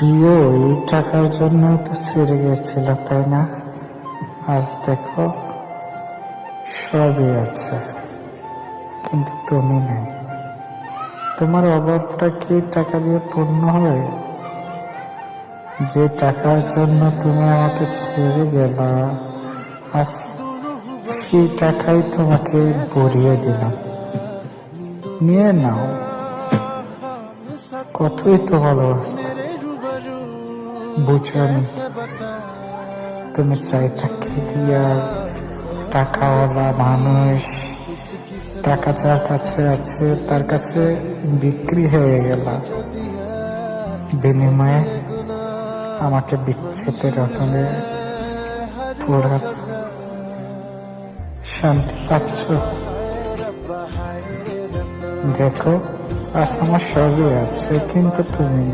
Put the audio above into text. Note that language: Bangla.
প্রিয় এই টাকার জন্যই তো ছেড়ে গেছিল, তাই না? আজ দেখো, সবই আছে। কিন্তু তুমি নেই। তোমার অভাবটা কি টাকা দিয়ে পূর্ণ হয়? যে টাকার জন্য তুমি আমাকে ছেড়ে গেলা, আজ সেই টাকাই তোমাকে ভরিয়ে দিলাম। নিয়ে নাও। কতই তো ভালোবাসতে। বুঝো নি তুমি চাই থাকি দিয়া টাকাওয়ালা মানুষ, টাকা যার কাছে আছে তার কাছে বিক্রি হয়ে গেল। বিনিময়ে আমাকে বিচ্ছেদের আগুনে পোড়া শান্তি পাচ্ছ। দেখো, আজ আমার সবই আছে, কিন্তু তুমি